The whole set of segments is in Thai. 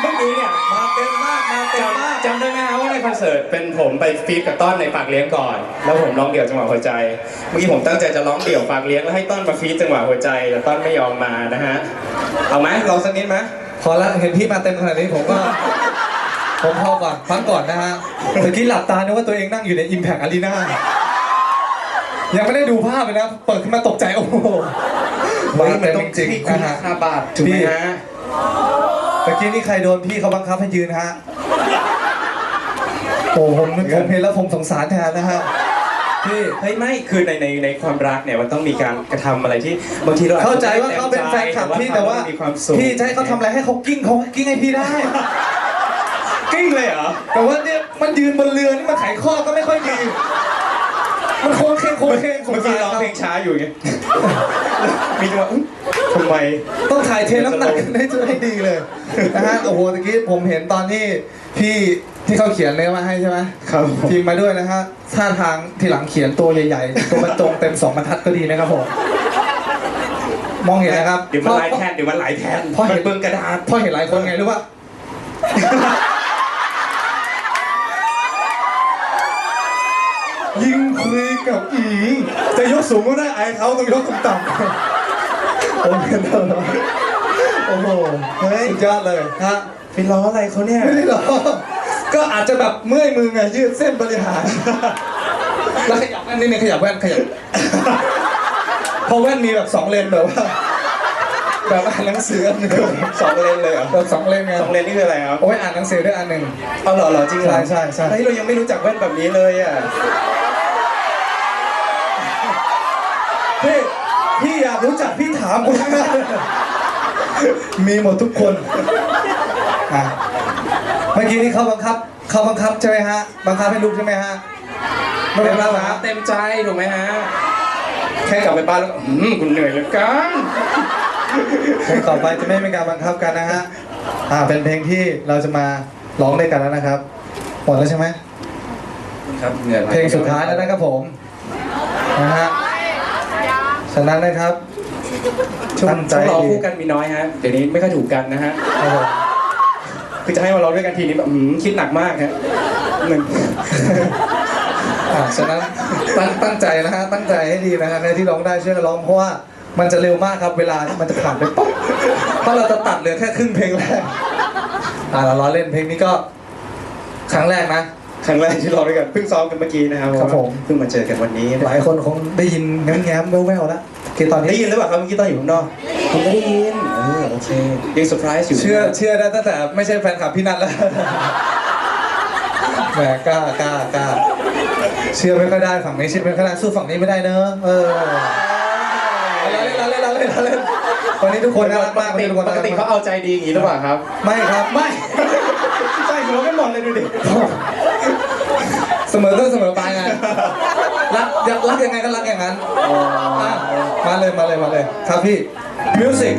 เมื่อกี้เนี่ยมาเต็มมากมาเต็มมากจำได้ไหมฮะว่าในคอนเสิร์ตเป็นผมไปฟีดกับต้อนในฝากเลี้ยงก่อน แล้วผมร้องเดี่ยวจังหวะหัวใจ เมื่อกี้ผมตั้งใจจะร้องเดี่ยวฝากเลี้ยงแล้วให้ต้อนมาฟีดจังหวะหัวใจแต่ต้อนไม่ยอมมานะฮะเอาไหมลองสักนิดไหมพอแล้วเห็นพี่มาเต็มขนาดนี้ผมก็ ผมพอก่อนพักก่อนนะฮะเมื่อกี้หลับตานึกว่าตัวเองนั่งอยู่ใน Impact Arena ยังไม่ได้ดูภาพเลยนะ เปิดขึ้นมาตกใจโอ้โหมาเต็มจริงที่ๆคุณนะฮะคาบาทถูกไหมฮะเมื่อกี้นี่ใครโดนพี่เขาบังคับให้ยืนฮะโอ้ผมผมเห็นแล้วผมสงสารแทนนะฮะพี่เฮ้ยไม่คือในในในความรักเนี่ยมันต้องมีการกระทำอะไรที่บางทีเราอจจะเข้าใจว่าเขาเป็นแฟนคลับพี่แต่ว่ามีความสุขพี่จะให้เขาทำอะไรให้เขากิ้งเขากิ้งให้พี่ได้กิ้งเลยเหรอแต่ว่าเนี่ยมันยืนบนเรือนี่มันไขข้อก็ไม่ค่อยดี มันโค้งเคงโค้งเคงสงเมื่อกี้สารร้องเขาเพลงช้าอยู่ไงมีจังหวะอุ๊ยทำไม ต้องถ่ายเทน้ำหนักให้ให้ดีเลยนะฮะโอ้โหตะกี้ผมเห็นตอนที่พี่ที่เขาเขียนเนื้อมาให้ใช่ไหมครับผม พิมพ์มาด้วยนะฮะท่าทางทีหลังเขียนตัวใหญ่ๆ ตัวบรรจงเต็มสองบรรทัดก็ดีนะครับผมมองเห็นนะครับเดี๋ยวมันลายแทนเดี๋ยวมันหลายแทนเพราะเห็นมันเบิ่งกระดาษ พอเห็นหลายคนไงรู้ป่ะ ยิง คุยกับอีจะยกสูงก็ได้ไอายเขาต้องยกต่ำๆโอ้โหโอ้โหเฮ้ยสุดยอดเลยฮะไปล้ออะไรเขาเนี่ยไม่ได้หรอกก็อาจจะแบบเมื่อยมือไงยืดเส้นบริหาร แล้วขยับแว่นนิดนึงขยับแว่นขยับเพราะแว่นมีแบบสองเลนแบบว่าแบบอ่านหนังสืออันหนึ่งสองเลนเลยเหรอแบบสองเลนไงสองเลนนี่คืออะไรครับเอาไว้อ่านหนังสือด้วยอันหนึ่งเอาเหรอเหรอจริงเหรอใช่ใช่ใช่เฮ้ยเรายังไม่รู้จักแว่นแบบนี้เลยอะ พี่พี่อยาก รู้จักพี่ถามคนข้างหน้ามีหมดทุกคนอะเมื่อกี้นี่เขาบังคับเขาบังคับใช่ไหมฮะ บังคับให้ลุกใช่ไหมฮะไม่เต็เป็นมไรหรอคครัรับบเต็มใจถูกไหมฮะ แค่กลับไปบ้านแล้วก็อืมคุณเหนื่อยเหลือเกินเพลงต่อไปจะไม่เป็นการบังคับกันนะฮะ อ่า เป็นเพลงที่เราจะมาร้องด้วยกันแล้วนะครับ หมดแล้วใช่ไหมครับเหนื่อยเพลงสุดท้ายแล้วนะครับผม นะฮะ ฉะนั้นนะครับ ช่วงตั้งใจ ช่วงรอดีคู่กันมีน้อยฮะเดี๋ยวนี้ไม่ค่อยถูกกันนะฮะครับผมคือจะให้มาร้องด้วยกันทีนี้แบบอืมคิดหนักมากฮะหนึ่ง อ่าฉะนั้นตั้งตั้งใจนะฮะตั้งใจให้ดีนะฮะใครที่ร้องได้ช่วยกันร้องเพราะว่ามันจะเร็วมากครับเวลามันจะผ่านไปปุ๊บเพราะเราจะตัดเหลือแค่ครึ่งเพลงแรกอ่าเราล้อเล่นเพลงนี้ก็ ครั้งแรกนะ ครั้งแรกที่ร้องด้วยกันเพิ่งซ้อมกันเมื่อกี้นะครับครับผม เพิ่งมาเจอกันวันนี้ หลายคนคงได้ยินแง้มๆแว่วๆแล้ว คือตอนได้นี้ยินหรือเปล่าครับเมื่อกี้ตอนอยู่ข้างนอกผมก็ได้ยินเออโอเคยังเซอร์ไพรส์อยู่เชื่อเชื่อได้ตั้งแต่ไม่ใช่แฟนคลับพี่นัทแล้วแหมกล้ากล้ากล้าเชื่อไม่ค่อยได้ฝั่งนี้เชื่อไม่ค่อยได้สู้ฝั่งนี้ไม่ได้เนอะเออเราเล่นเราเล่นเราเล่นเราเล่นวันนี้ทุกคนน่ารักปมากกวันตินี้ทุกคนปน่ากรักติเขามากเอาใจดีอย่างนี้หรือเปล่าครับ ไม่ครับไม่ใช่หัวไม่หมดเลยดูดิ เสมอต้นเสมอปลายไง รักรักยังไงก็รักอย่างนั้นอะมาเลยมาเลยมาเลยครับพี่มิวสิก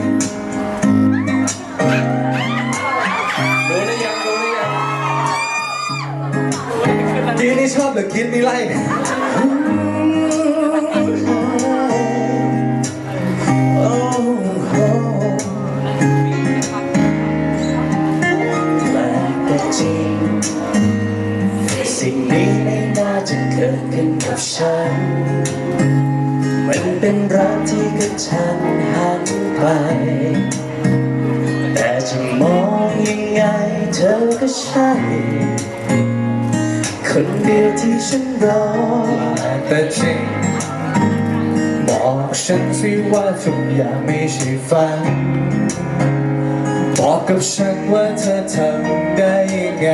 รู้หรือยังรู้หรือยังกีนี่ชอบหรือกินนี่ไล่ เป็นรักที่กระชันหันไป แต่จะมองยังไงเธอก็ใช่ คนเดียวที่ฉันรอแต่จริงบอกฉันสิว่าทุกอย่างไม่ใช่ฝันบอกกับฉันว่าเธอทำได้ยังไง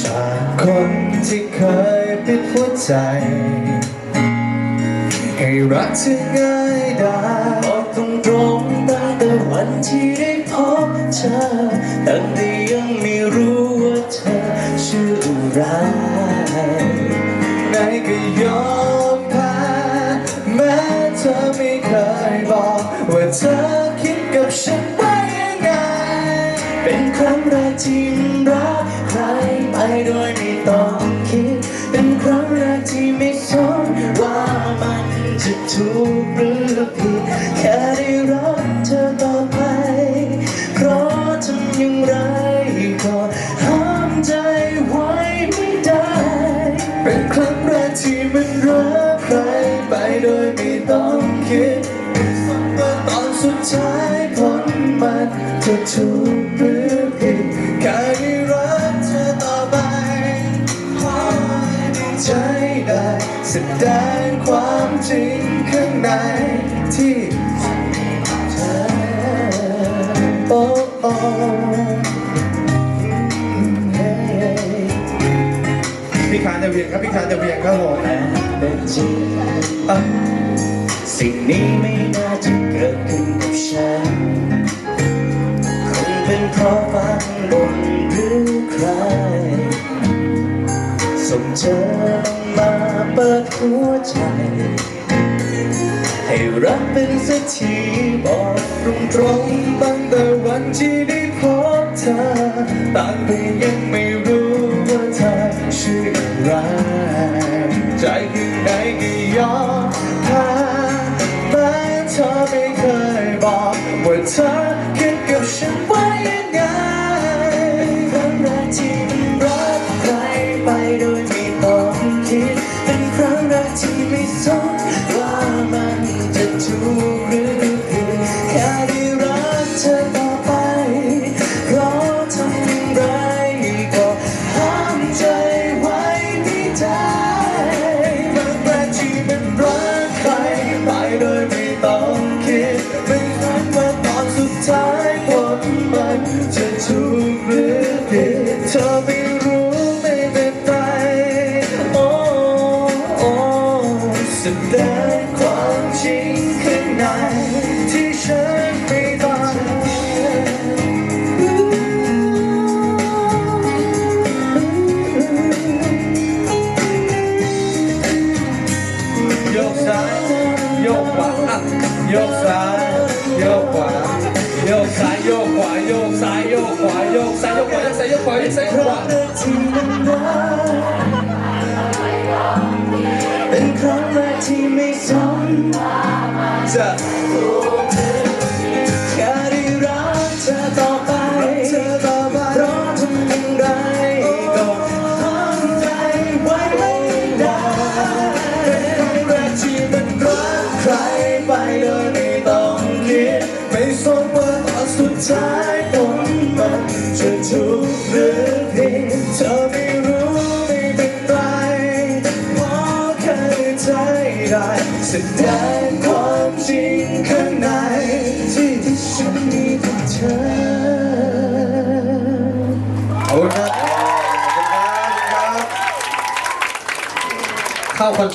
จากคนที่เคยปิดหัวใจ รักเธอง่ายได้บอกตรงตรงตั้งแต่วันที่ได้พบเธอตั้งแต่ยังไม่รู้ว่าเธอชื่ออะไรไงก็ยอมแพ้แม้เธอไม่เคยบอกว่าเธอคิดกับฉันว่ายังไง เป็นครั้งแรกที่รักใครไปโดยไม่ต้อง ที่เธอโอ้โอ้เฮ้พี่คานจะเวียงครับพี่คานจะเวียงครับผมเป็นจริงสิ่งนี้ไม่น่าจะเกิดขึ้นกับฉันคงเป็นเพราะฝันบนหรือใครส่งเธอมาเปิดหัวใจ ให้รักเป็นสักทีบอกตรงๆตั้งแต่วันที่ได้พบเธอต่างแต่ยังไม่รู้ว่าเธอชื่ออะไร แสดงความจริงข้างในที่ฉันไม่ต้องโยกซ้ายโยกขวาอะโยกซ้ายโยกขวา โยกซ้ายโยกขวาโยกซ้ายโยกขวาโยกซ้ายโยกขวาโยกซ้ายโยกขวาโยกซ้ายโยกขวาที่มันรัก ที่ไม่สนจะแค่ได้รักเธอต่อไปเธอต่อไปเพราะทำอย่างไรก็ห้ามใจไว้ไม่ได้ครั้งแรกที่มันรักใครไปโดย ใจได้แสดงความจริงข้างในที่ที่ฉันมีต่อเธอขอบคุณครับขอบคุณครับเข้าคอน